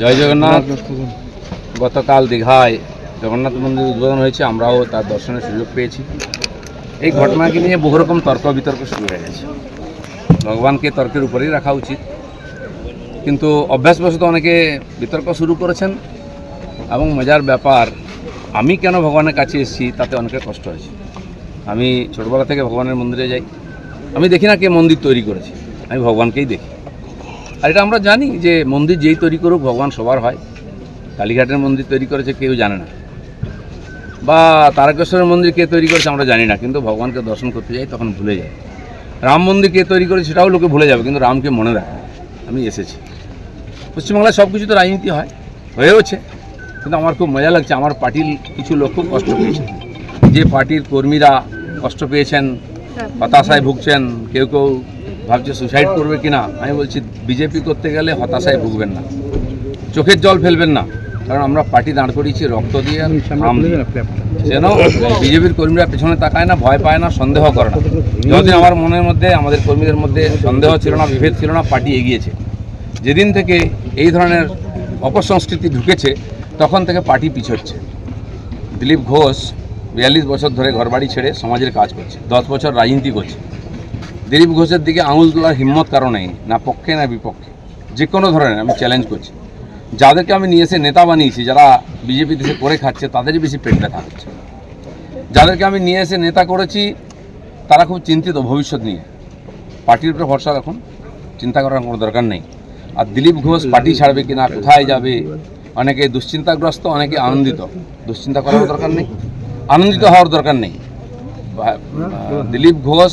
জয় জগন্নাথ। গতকাল দীঘায় জগন্নাথ মন্দির উদ্বোধন হয়েছে, আমরাও তার দর্শনের সুযোগ পেয়েছি। এই ঘটনাকে নিয়ে বহু রকম তর্ক বিতর্ক শুরু হয়ে গেছে। ভগবানকে তর্কের উপরেই রাখা উচিত। কিন্তু অভ্যাসবশত অনেকে বিতর্ক শুরু করেছেন এবং মজার ব্যাপার, আমি কেন ভগবানের কাছে এসেছি তাতে অনেকের কষ্ট হয়েছে। আমি ছোটবেলা থেকে ভগবানের মন্দিরে যাই। আমি দেখি না কে মন্দির তৈরি করেছে। আমি ভগবানকেই দেখি। আর এটা আমরা জানি যে মন্দির যেই তৈরি করুক ভগবান সবার হয়। কালীঘাটের মন্দির তৈরি করেছে কেউ জানে না। বা তারকেশ্বরের মন্দির কে তৈরি করেছে আমরা জানি না কিন্তু ভগবানকে দর্শন করতে যাই তখন ভুলে যাই। রাম মন্দির কে তৈরি করেছে সেটাও লোকে ভুলে যাবে কিন্তু রামকে মনে রাখে আমি এসেছি। পশ্চিমবাংলায় সব কিছু তো রাজনীতি হয় হয়েওছে কিন্তু আমার খুব মজা লাগছে আমার পার্টির কিছু লোক খুব কষ্ট পেয়েছে। যে পার্টির কর্মীরা কষ্ট পেয়েছেন হতাশায় ভুগছেন কেউ কেউ ভাবছে সুসাইড করবে কিনা? আমি বলছি বিজেপি করতে গেলে হতাশায় ভুগবেন না। চোখের জল ফেলবেন না। কারণ আমরা পার্টি দাঁড় করিয়েছি রক্ত দিয়ে দিয়ে। যেন বিজেপির কর্মীরা পেছনে তাকায় না ভয় পায় না সন্দেহ করে না। যতদিন আমার মনের মধ্যে আমাদের কর্মীদের মধ্যে সন্দেহ ছিল না বিভেদ ছিল না পার্টি এগিয়েছে। যেদিন থেকে এই ধরনের অপসংস্কৃতি ঢুকেছে তখন থেকে পার্টি পিছোচ্ছে। দিলীপ ঘোষ বিয়াল্লিশ বছর ধরে ঘরবাড়ি ছেড়ে সমাজের কাজ করছে। দশ বছর রাজনীতি করছে। দিলীপ ঘোষের দিকে আঙুল তোলার হিম্মত কারও নেই, না পক্ষে, না বিপক্ষে। যে কোনো ধরনের, আমি চ্যালেঞ্জ করছি। যাদেরকে আমি নিয়ে এসে নেতা বানিয়েছি, যারা বিজেপি দেশে করে খাচ্ছে, তাদেরই বেশি পেট ব্যথা হচ্ছে যাদেরকে আমি নিয়ে এসে নেতা করেছি, তারা খুব চিন্তিত ভবিষ্যৎ নিয়ে। পার্টির উপরে ভরসা রাখুন, চিন্তা করার কোনো দরকার নেই। আর দিলীপ ঘোষ পার্টি ছাড়বে কি না কোথায় যাবে? অনেকে দুশ্চিন্তাগ্রস্ত, অনেকে আনন্দিত। দুশ্চিন্তা করার দরকার নেই। আনন্দিত হওয়ার দরকার নেই। দিলীপ ঘোষ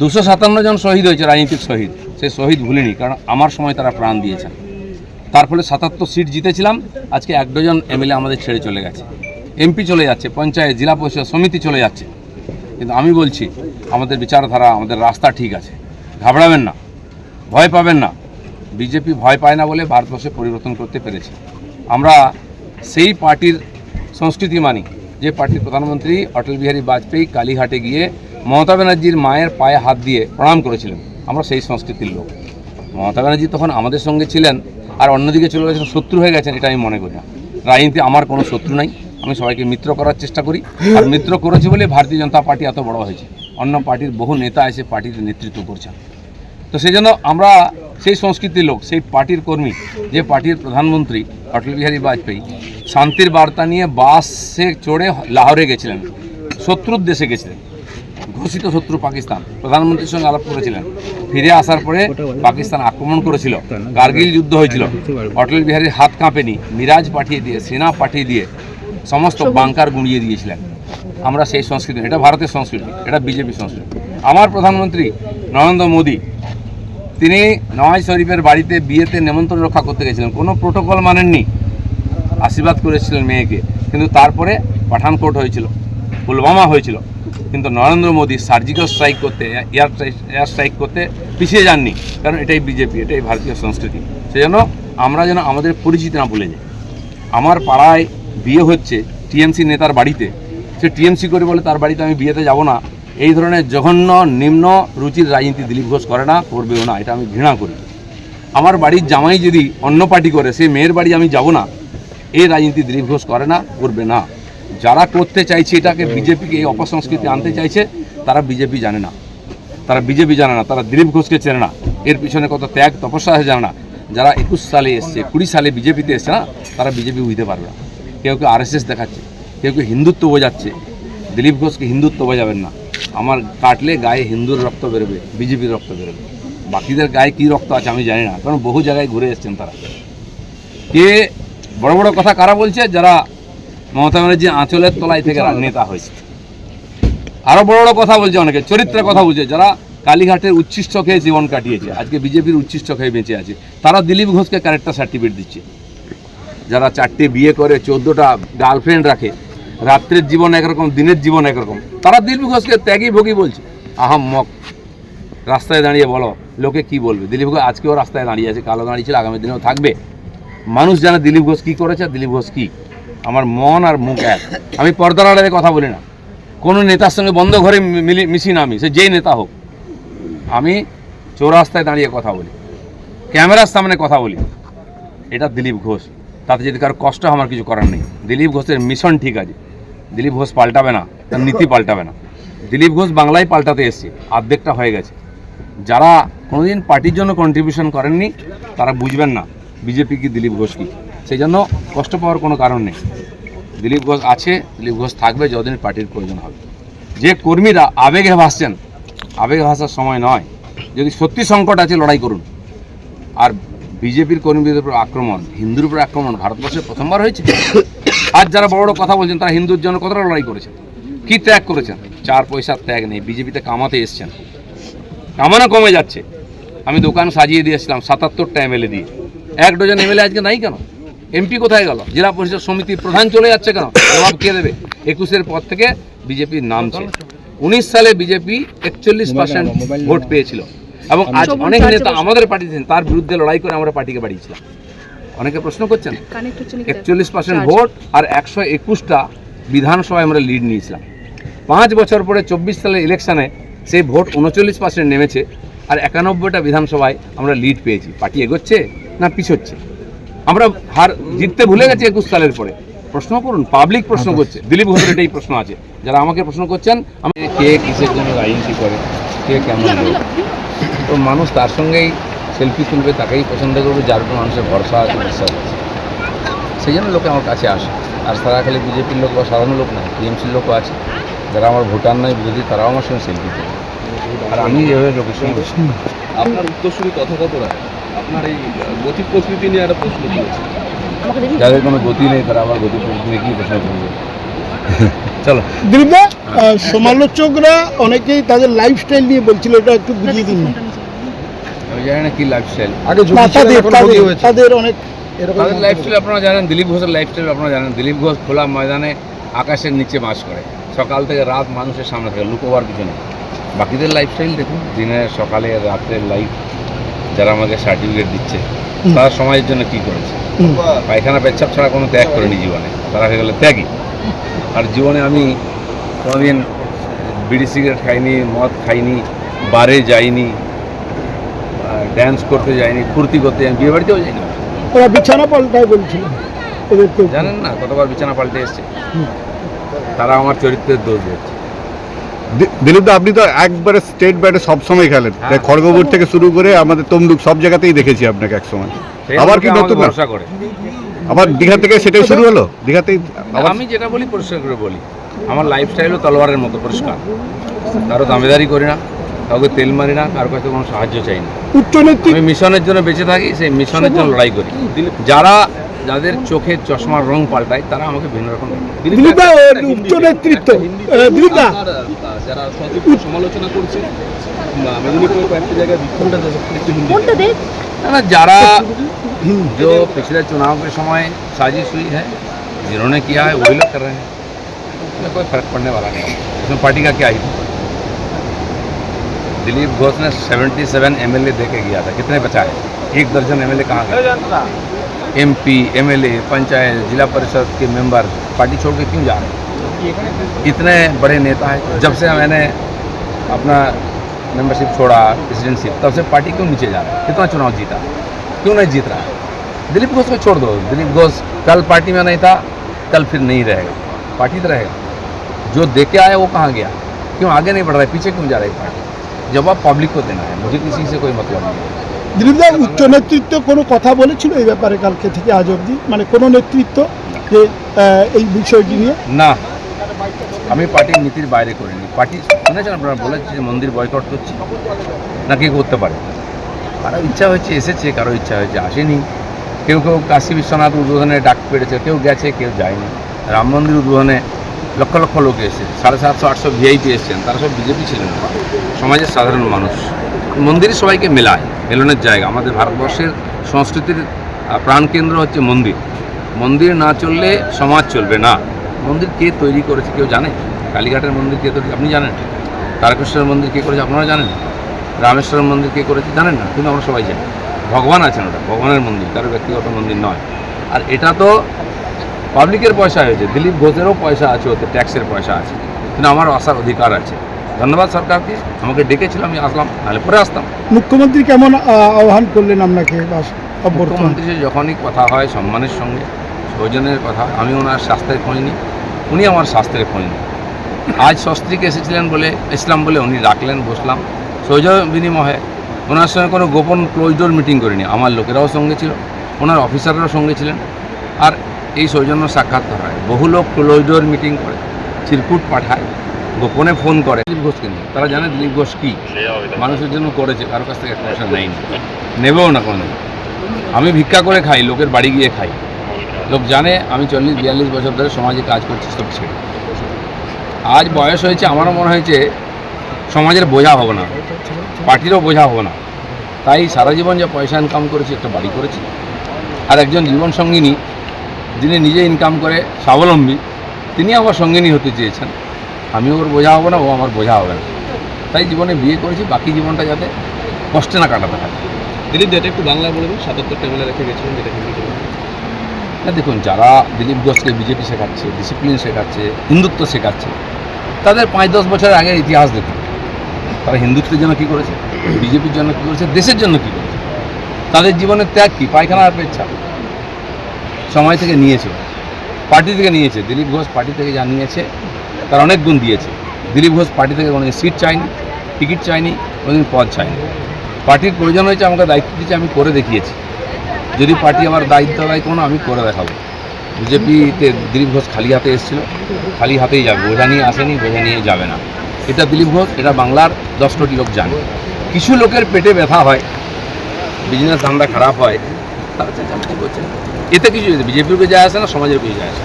দুশো সাতান্ন জন শহীদ হয়েছে, রাজনীতিক শহীদ। সেই শহীদ ভুলিনি, কারণ আমার সময় তারা প্রাণ দিয়েছেন। তার ফলে সাতাত্তর সিট জিতেছিলাম, আজকে এক ডজন এমএলএ আমাদের ছেড়ে চলে গেছে। এমপি চলে যাচ্ছে, পঞ্চায়েত, জেলা পরিষদ সমিতি চলে যাচ্ছে। কিন্তু আমি বলছি, আমাদের বিচারধারা, আমাদের রাস্তা ঠিক আছে। ঘাবড়াবেন না, ভয় পাবেন না। বিজেপি ভয় পায় না বলে ভারতবর্ষে পরিবর্তন করতে পেরেছে। আমরা সেই পার্টির সংস্কৃতি মানি। যে পার্টির প্রধানমন্ত্রী অটল বিহারী বাজপেয়ী কালীঘাটে গিয়ে মমতা ব্যানার্জির মায়ের পায়ে হাত দিয়ে প্রণাম করেছিলেন। আমরা সেই সংস্কৃতির লোক। মমতা ব্যানার্জি তখন আমাদের সঙ্গে ছিলেন আর অন্যদিকে চলে গেছেন, শত্রু হয়ে গেছেন, এটা আমি মনে করি না। রাজনীতি আমার কোনো শত্রু নাই। আমি সবাইকে মিত্র করার চেষ্টা করি। আর মিত্র করেছি বলে ভারতীয় জনতা পার্টি এত বড় হয়েছে। অন্য পার্টির বহু নেতা এসে পার্টির নেতৃত্ব করছেন। তো সেই জন্য আমরা সেই সংস্কৃতির লোক, সেই পার্টির কর্মী, যে পার্টির প্রধানমন্ত্রী অটল বিহারী বাজপেয়ী, শান্তির বার্তা নিয়ে বাসে চড়ে লাহোরে গেছিলেন, শত্রুর দেশে গেছিলেন। ঘোষিত শত্রু পাকিস্তান। প্রধানমন্ত্রীর সঙ্গে আলাপ করেছিলেন। ফিরে আসার পরে পাকিস্তান আক্রমণ করেছিল। কার্গিল যুদ্ধ হয়েছিল। অটল বিহারীর হাত কাঁপেনি। মিরাজ পাঠিয়ে দিয়ে, সেনা পাঠিয়ে দিয়ে সমস্ত বাংকার গুঁড়িয়ে দিয়েছিলেন। আমরা সেই সংস্কৃতি, এটা ভারতের সংস্কৃতি, এটা বিজেপি সংস্কৃতি। আমার প্রধানমন্ত্রী নরেন্দ্র মোদী, তিনি নওয়াজ শরীফের বাড়িতে বিয়েতে নেমন্ত্রণ রক্ষা করতে গেছিলেন। কোনো প্রোটোকল মানেননি। আশীর্বাদ করেছিলেন মেয়েকে। কিন্তু তারপরে পাঠানকোট হয়েছিল, পুলওয়ামা হয়েছিল। কিন্তু নরেন্দ্র মোদী সার্জিক্যাল স্ট্রাইক করতে, এয়ার এয়ার স্ট্রাইক করতে পিছিয়ে যাননি। কারণ এটাই বিজেপি এটাই ভারতীয় সংস্কৃতি। সেজন্য আমরা যেন আমাদের পরিচিতি না ভুলে যাই। আমার পাড়ায় বিয়ে হচ্ছে টিএমসি নেতার বাড়িতে। সে টিএমসি করে বলে, তার বাড়িতে আমি বিয়েতে যাব না। এই ধরনের জঘন্য, নিম্ন রুচির রাজনীতি দিলীপ ঘোষ করে না, করবেও না। এটা আমি ঘৃণা করি। আমার বাড়ির জামাই যদি অন্য পার্টি করে, সেই মেয়ের বাড়ি আমি যাব না। এই রাজনীতি দিলীপ ঘোষ করে না, করবে না। যারা করতে চাইছে এটাকে বিজেপিকে এই অপসংস্কৃতি আনতে চাইছে, তারা বিজেপি জানে না। তারা বিজেপি জানে না, তারা দিলীপ ঘোষকে চেনে না। এর পিছনে কত ত্যাগ, তপস্যা জানে না। যারা একুশ সালে এসছে, কুড়ি সালে বিজেপিতে এসছে না, তারা বিজেপি বুঝতে পারবে না। কেউ কেউ আরএসএস দেখাচ্ছে, কেউ কেউ হিন্দুত্ব বোঝাচ্ছে। দিলীপ ঘোষকে হিন্দুত্ব বোঝাবেন না। আমার কাটলে গায়ে হিন্দুর রক্ত বেরোবে, বিজেপির রক্ত বেরোবে। বাকিদের গায়ে কী রক্ত আছে আমি জানি না, কারণ বহু জায়গায় ঘুরে এসছেন তারা। কে, বড় বড় কথা কারা বলছে? যারা মমতা ব্যানার্জি আঁচলের তলায় থেকে নেতা হয়েছে। আরও বড় বড় কথা বলছে অনেকে, চরিত্রের কথা বলছে। যারা কালীঘাটের উচ্ছিষ্ট খেয়ে জীবন কাটিয়েছে, আজকে বিজেপির উচ্ছিষ্ট খেয়ে বেঁচে আছে, তারা দিলীপ ঘোষকে ক্যারেক্টার সার্টিফিকেট দিচ্ছে। যারা চারটে বিয়ে করে, চোদ্দোটা গার্লফ্রেন্ড রাখে, রাত্রের জীবন একরকম, দিনের জীবন একরকম, তারা দিলীপ ঘোষকে ত্যাগী ভোগী বলছে। আহাম মক, রাস্তায় দাঁড়িয়ে বলো, লোকে কি বলবে? দিলীপ ঘোষ আজকেও রাস্তায় দাঁড়িয়ে আছে, কালো দাঁড়িয়েছিল আগামী দিনেও থাকবে। মানুষ জানে দিলীপ ঘোষ কী করেছে, আর দিলীপ ঘোষ কী আমার মন আর মুখ এক। আমি পর্দার আড়ালে কথা বলি না। কোনো নেতার সঙ্গে বন্ধ ঘরে মিলি মিশি না আমি, সে যেই নেতা হোক। আমি চৌরাস্তায় দাঁড়িয়ে কথা বলি। ক্যামেরার সামনে কথা বলি। এটা দিলীপ ঘোষ। তাতে যদি কারও কষ্ট আমার কিছু করার নেই। দিলীপ ঘোষের মিশন ঠিক আছে। দিলীপ ঘোষ পাল্টাবে না, তার নীতি পাল্টাবে না। দিলীপ ঘোষ বাংলায় পাল্টাতে এসছে অর্ধেকটা হয়ে গেছে। যারা কোনোদিন পার্টির জন্য কন্ট্রিবিউশন করেননি, তারা বুঝবেন না, বিজেপি কি দিলীপ ঘোষ কি। সেই জন্য কষ্ট পাওয়ার কোনো কারণ নেই। দিলীপ ঘোষ আছে, দিলীপ ঘোষ থাকবে, যতদিন পার্টির প্রয়োজন হবে। যে কর্মীরা আবেগে ভাসছেন, আবেগে ভাসার সময় নয়। যদি সত্যি সংকট আছে, লড়াই করুন। আর বিজেপির কর্মীদের উপর আক্রমণ, হিন্দুর উপর আক্রমণ, ভারতবর্ষে প্রথমবার হয়েছে। আজ যারা বড় বড় কথা বলছেন, তারা হিন্দুর জন্য কতটা লড়াই করেছেন? কি ত্যাগ করেছেন? চার পয়সার ত্যাগ নেই, বিজেপিতে কামাতে এসছেন। কামানো কমে যাচ্ছে। আমি দোকান সাজিয়ে দিয়েছিলাম, সাতাত্তরটা এমএলএ দিয়ে। এক ডজন এমএলএ আজকে নাই কেন? এমপি কোথায় গেল? জেলা পরিষদ সমিতির প্রধান চলে যাচ্ছে কেন? জবাব কে দেবে? একুশের পর থেকে বিজেপির নামছে উনিশ সালে বিজেপি একচল্লিশ পার্সেন্ট ভোট পেয়েছিল। এবং আজ অনেক নেতা আমাদের পার্টি তার বিরুদ্ধে লড়াই করে আমরা পার্টিকে বাড়িয়েছিলাম। অনেকে প্রশ্ন করছেন একচল্লিশ পার্সেন্ট ভোট আর একশো একুশটা বিধানসভায় আমরা লিড নিয়েছিলাম। পাঁচ বছর পরে চব্বিশ সালের ইলেকশনে সেই ভোট উনচল্লিশ পার্সেন্ট নেমেছে আর একানব্বইটা বিধানসভায় আমরা লিড পেয়েছি। পার্টি এগোচ্ছে না পিছোচ্ছে? আমরা হার জিততে ভুলে গেছি একুশ সালের পরে। প্রশ্ন করুন পাবলিক প্রশ্ন করছে। দিলীপ ঘোষের এটাই প্রশ্ন আছে। যারা আমাকে প্রশ্ন করছেন আমি কে কিসের জন্য রাজনীতি করে? কে কেমন তো মানুষ তার সঙ্গেই সেলফি তুলবে তাকেই পছন্দ করবে যার উপর মানুষের ভরসা আছে বিশ্বাস আছে। সেই জন্য লোকে আমার কাছে আসে। আর তারা খালি বিজেপির লোক বা সাধারণ লোক না টিএমসির লোকও আছে। যারা আমার ভোটার নয় বিরোধী তারাও আমার সঙ্গে সেলফি তোলে। আর আমি এভাবে লোকের সঙ্গে আপনার উত্তরসূরি তথাগত রায়? আপনার এই গতি প্রকৃতি নিয়ে একটা প্রশ্ন তুলেছে যাদের কোনো গতি নেই তারা আমার গতি প্রকৃতি নিয়ে কি প্রশ্ন করবে? চলো। দিলীপদা সমালোচকরা অনেকেই তাদের লাইফস্টাইল নিয়ে বলছিল এটা একটু বুঝিয়ে দিন। আমি জানি না কি লাইফস্টাইল আগে তাদের তাদের তাদের অনেক তাদের লাইফস্টাইল আপনারা জানেন দিলীপ ঘোষের লাইফস্টাইল আপনারা জানেন। দিলীপ ঘোষ খোলা ময়দানে আকাশের নিচে বাস করে। সকাল থেকে রাত মানুষের সামনে থাকে লুকোবার কিছু নেই। বাকিদের লাইফস্টাইল দেখুন দিনের সকালে রাত্রের লাইফ যারা আমাকে সার্টিফিকেট দিচ্ছে তারা সমাজের জন্য কি করেছে। পায়খানা পেচ্ছাপ ছাড়া কোনো ত্যাগ করেনি জীবনে। তারা হয়ে গেলে ত্যাগই আর জীবনে আমি কোনোদিন বিড়ি সিগারেট খাইনি মদ খাইনি বারে যাইনি ড্যান্স করতে যাইনি ফুর্তি করতে যাইনি বিয়ে বাড়িতেও যাইনি। ওরা বিছানা পাল্টায় বলছিল জানেন না কতবার বিছানা পাল্টে এসছে। তারা আমার চরিত্রের দোষ দিচ্ছে দিলীপ দা আপনি তো একবারে স্টেট ব্যাটে সব সময় খেলেন। হ্যাঁ। খড়গপুর থেকে শুরু করে আমাদের তমলুক সব জায়গাতেই দেখেছি আপনাকে এক সময় আবার কি নতুন? ভরসা করে। আবার দীঘা থেকে সেটাই শুরু হলো? দীঘাতেই আমি যেটা বলি পরিষ্কার করে বলি। আমার লাইফস্টাইলও তলোয়ারের মতো পরিষ্কার। কারও দামেদারি করি না কাউকে তেল মারি না কারও কাছে কোনো সাহায্য চাই না। আমি মিশনের জন্য বেঁচে থাকি সেই মিশনের জন্য লড়াই করি। যারা যাদের চোখের চশমার রং পাল্টায় তারা আমাকে ভিন্ন রকম দেখে। দিলীপদা ওর উচ্চ নেতৃত্ব আহ, দিলীপদা আপনার, আহ, যারা সতীর্থ সমালোচনা করছে মা- মেদিনীপুরের কয়েকটি জায়গায় বিক্ষোভটা একটু হিন্দি কোনটা দেখ ना ना जारा जो पिछले चुनाव के समय साजिश हुई है जिन्होंने किया है वही लोग कर रहे हैं इसमें कोई फर्क पड़ने वाला नहीं है इसमें पार्टी का क्या ही दिलीप घोष ने 77 एमएलए दे के गया था कितने बचाए एक दर्जन एमएलए कहाँ गए एमपी एमएलए पंचायत, जिला परिषद के मेंबर पार्टी छोड़ के क्यों जा रहे हैं? इतने बड़े नेता हैं, जब से मैंने अपना मेंबरशिप छोड़ा प्रेसिडेंटशिप तब से पार्टी क्यों नीचे जा रहा है? कितना चुनाव जीता क्यों नहीं जीत रहा है? दिलीप घोष को छोड़ दो। दिलीप घोष कल पार्टी में नहीं था, कल फिर नहीं रहेगा। पार्टी तो रहेगा। जो दे के आया वो कहाँ गया? क्यों आगे नहीं बढ़ रहा है? पीछे क्यों जा रही है? पार्टी जवाब पब्लिक को देना है। मुझे किसी से कोई मतलब नहीं है। দিলীপদা উচ্চ নেতৃত্ব কোনো কথা বলেছিল এই ব্যাপারে কালকে থেকে আজ অবধি? মানে কোনো নেতৃত্ব যে এই বিষয়টি নিয়ে? না। আমি পার্টির নীতির বাইরে করিনি। পার্টি শুনেছেন আপনারা বলেছে যে মন্দির বয়কট করছি। না, কে করতে পারে? কারও ইচ্ছা হয়েছে, এসেছে, কারও ইচ্ছা হয়েছে, আসেনি। কেউ কেউ কাশী বিশ্বনাথ উদ্বোধনে ডাক পেড়েছে কেউ গেছে, কেউ যায়নি। রাম মন্দির উদ্বোধনে লক্ষ লক্ষ লোক এসেছে সাড়ে সাতশো, আটশো ভিআইপি এসেছেন, তারা সব বিজেপি ছিলেন। সমাজের সাধারণ মানুষ। মন্দির সবাইকে মেলায়। মেলনের জায়গা। আমাদের ভারতবর্ষের সংস্কৃতির প্রাণকেন্দ্র হচ্ছে মন্দির। মন্দির না চললে সমাজ চলবে না। মন্দির কে তৈরি করেছে কেউ জানে? কালীঘাটের মন্দির কে তৈরি, আপনি জানেন? তারকেশ্বরের মন্দির কে করেছে, আপনারা জানেন? রামেশ্বরের মন্দির কে করেছে, জানেন না? কিন্তু আমরা সবাই জানি। ভগবান আছেন ওটা, ভগবানের মন্দির, কারও ব্যক্তিগত মন্দির নয়। আর এটা তো পাবলিকের পয়সা হয়েছে, দিলীপ ঘোষেরও পয়সা আছে, ওতে ট্যাক্সের পয়সা আছে। কিন্তু আমার আসার অধিকার আছে। ধন্যবাদ সরকারকে। আমাকে ডেকেছিল আমি আসলাম নাহলে পরে আসতাম। মুখ্যমন্ত্রী কেমন আহ্বান করলেন আপনাকে মুখ্যমন্ত্রী যখনই কথা হয় সম্মানের সঙ্গে সৌজনের কথা আমি ওনার স্বাস্থ্যের খোঁজ নিই উনি আমার স্বাস্থ্যের খোঁজ নিই আজ সস্ত্রীক এসেছিলেন বলে ইসলাম বলে উনি ডাকলেন বসলাম। সৌজন্য বিনিময়ে ওনার সঙ্গে কোনো গোপন ক্লোজডোর মিটিং করিনি আমার লোকেরাও সঙ্গে ছিল ওনার অফিসাররাও সঙ্গে ছিলেন। আর এই সৌজন্য সাক্ষাৎকার হয় বহু লোক ক্লোজডোর মিটিং করে চিরকুট পাঠায়। গোপনে ফোন করে। দিলীপ ঘোষকে নিয়ে। তারা জানে দিলীপ ঘোষ কী? মানুষের জন্য করেছে, কারও কাছ থেকে পয়সা নেয়নি। নেবেও না কোনো আমি ভিক্ষা করে খাই, লোকের বাড়ি গিয়ে খাই। লোক জানে আমি চল্লিশ, বিয়াল্লিশ বছর ধরে সমাজে কাজ করছি, সব ছেড়ে। আজ বয়স হয়েছে, আমারও মনে হয়েছে, সমাজের বোঝা হব না। পার্টিরও বোঝা হব না। তাই সারা জীবন যে পয়সা ইনকাম করেছি, একটা বাড়ি করেছি। আর একজন জীবন সঙ্গিনী, যিনি নিজে ইনকাম করে স্বাবলম্বী, তিনি আমার সঙ্গিনী হতে চেয়েছেন। আমি ওর বোঝা হব না ও আমার বোঝা হবে না। তাই জীবনে বিয়ে করেছি বাকি জীবনটা যাতে কষ্টে না কাটাতে হয় দিলীপ যেটা একটু বাংলা বলে দিন সাতাত্তর টেবিলে রেখে গেছিলেন যেটা। না দেখুন যারা দিলীপ ঘোষকে বিজেপি শেখাচ্ছে ডিসিপ্লিন শেখাচ্ছে হিন্দুত্ব শেখাচ্ছে তাদের পাঁচ দশ বছর আগে ইতিহাস দেখুন। তারা হিন্দুত্বের জন্য কী করেছে বিজেপির জন্য কী করেছে দেশের জন্য কী করেছে? তাদের জীবনের ত্যাগ কী? পায়খানা আর পেচ্ছা সময় থেকে নিয়েছে। পার্টি থেকে নিয়েছে। দিলীপ ঘোষ পার্টি থেকে যা নিয়েছে তার অনেক গুণ দিয়েছে। দিলীপ ঘোষ পার্টি থেকে কোনো সিট চায়নি, টিকিট চায়নি, কোনোদিন পদ চায়নি। পার্টির প্রয়োজন হয়েছে আমাকে দায়িত্ব দিয়েছে, আমি করে দেখিয়েছি। যদি পার্টি আমার দায়িত্ব দেয়, কোনো আমি করে দেখাবো। বিজেপিতে দিলীপ ঘোষ খালি হাতে এসেছিল, খালি হাতেই যাবে, বোঝা নিয়ে আসেনি, বোঝা নিয়ে যাবে না। এটা দিলীপ ঘোষ, এটা বাংলার দশ কোটি লোক জানে। কিছু লোকের পেটে ব্যথা হয় বিজনেস ধান্দা খারাপ হয়, তারা করছে এতে কিছু বিজেপির যায় আসে না, সমাজের কিছু যায় আসে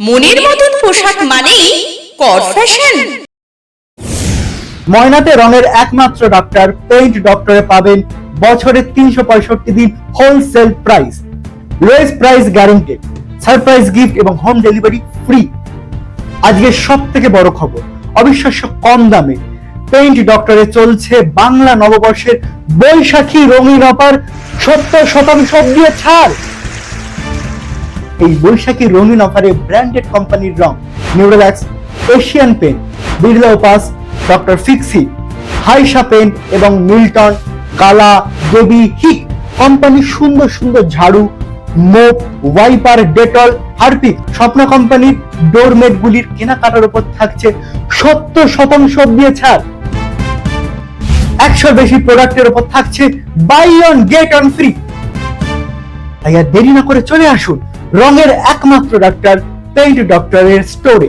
মনের মতন পোশাক মানেই কর ফ্যাশন ময়নাতে রঙের একমাত্র ডক্টর পেইন্ট ডক্টরে পাবেন বছরে তিনশো পঁয়ষট্টি দিন wholesale price lowest price guaranteed surprise gift এবং হোম ডেলিভারি ফ্রি আজকের সব থেকে বড় খবর, অবিশ্বাস্য কম দামে পেইন্ট ডক্টরে চলছে বাংলা নববর্ষের বৈশাখী রঙিন অফার। সত্তর শতাংশ দিয়ে ছাড়। এই বৈশাখী রঙিন অফারে ব্র্যান্ডেড কোম্পানির রং, Nerolac, Asian paint, Birla Opus, doctor Fixit, হাইসা pen এবং মিল্টন, কালা দেবী হিক, কোম্পানির সুন্দর সুন্দর ঝাড়ু, মোপ, ওয়াইপার, ডেটল, হারপিক, স্বপ্ন কোম্পানির ডোরমেট গুলির কেনাকাটার উপর থাকছে সত্তর শতাংশ দিয়ে ছাড়। একশোর বেশি প্রোডাক্টের উপর থাকছে buy on get on free তাই আর দেরি না করে চলে আসুন। রঙের একমাত্র ডাক্তার পেইন্ট ডক্টরের স্টোরে